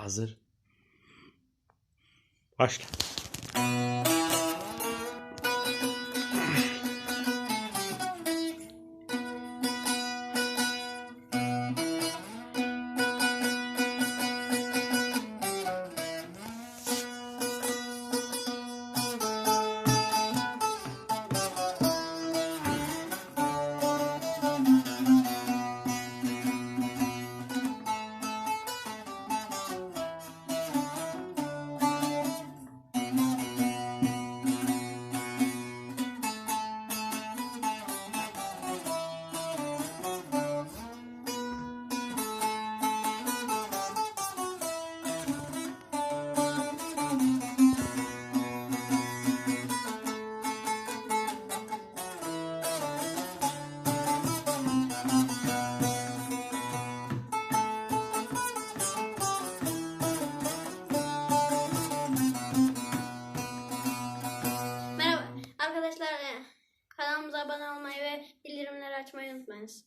Hazır. Başla. Arkadaşlar e, kanalımıza abone olmayı ve bildirimleri açmayı unutmayınız.